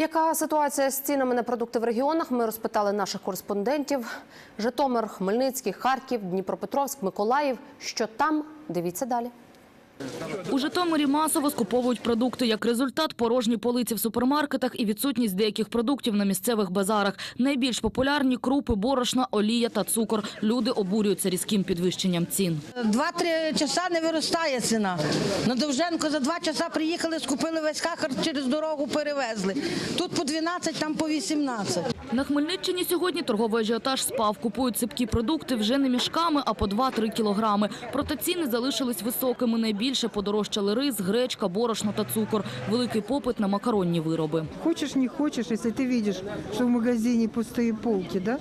Яка ситуація з цінами на продукти в регіонах? Ми розпитали наших кореспондентів: Житомир, Хмельницький, Харків, Дніпропетровськ, Миколаїв. Що там? Дивіться далі. У Житомирі масово скуповують продукти. Як результат, порожні полиці в супермаркетах і відсутність деяких продуктів на місцевих базарах. Найбільш популярні – крупи, борошна, олія та цукор. Люди обурюються різким підвищенням цін. Два-три часа не виростає ціна. На Довженко за два часа приїхали, скупили весь хахар, через дорогу перевезли. Тут по 12, там по 18. На Хмельниччині сьогодні торговий ажіотаж спав. Купують сипкі продукти вже не мішками, а по 2-3 кілограми. Проте ціни залишились високими. Найбільше подорожчали рис, гречка, борошно та цукор. Великий попит на макаронні вироби. Хочеш, не хочеш, якщо ти бачиш, що в магазині пустые полки, да?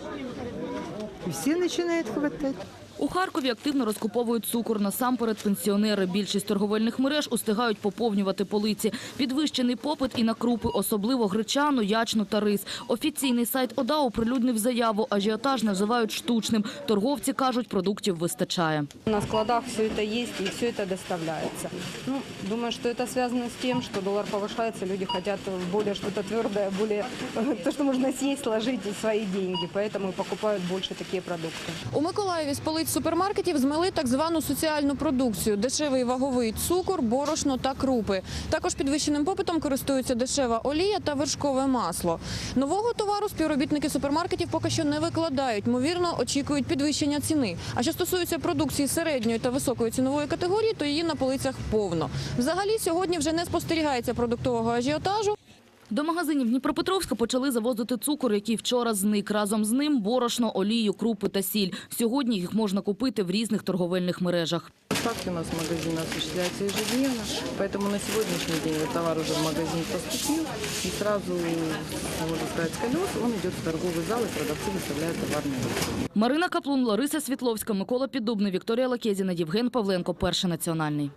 і всі починають хватать. У Харкові активно розкуповують цукор. Насамперед пенсіонери. Більшість торговельних мереж устигають поповнювати полиці. Підвищений попит і на крупи, особливо гречану, ячну та рис. Офіційний сайт ОДА оприлюднив заяву. Ажіотаж називають штучним. Торговці кажуть, продуктів вистачає. На складах все это есть и все это доставляется. Ну, думаю, что это связано с тем, что доллар повышается, люди хотят более что-то твердое, более то, что можно съесть, сложить в свои деньги, поэтому и покупают больше такие продукты. У Миколаєві з полиць супермаркетів змили так звану соціальну продукцію – дешевий ваговий цукор, борошно та крупи. Також підвищеним попитом користуються дешева олія та вершкове масло. Нового товару співробітники супермаркетів поки що не викладають. Ймовірно, очікують підвищення ціни. А що стосується продукції середньої та високої цінової категорії, то її на полицях повно. Взагалі, сьогодні вже не спостерігається продуктового ажіотажу. До магазинів Дніпропетровська почали завозити цукор, який вчора зник. Разом з ним борошно, олію, крупи та сіль. Сьогодні їх можна купити в різних торговельних мережах. Поставки у нас в магазин осуществляются ежедневно, поэтому на сегодняшний день вот товар уже в магазин поступил, и сразу, можно сказать, с колес он идет в торговый зал, и продавцы выставляют товарные листы. Марина Каплун, Лариса Світловська, Микола Піддубний, Вікторія Лакезіна, Євген Павленко. Перший національний.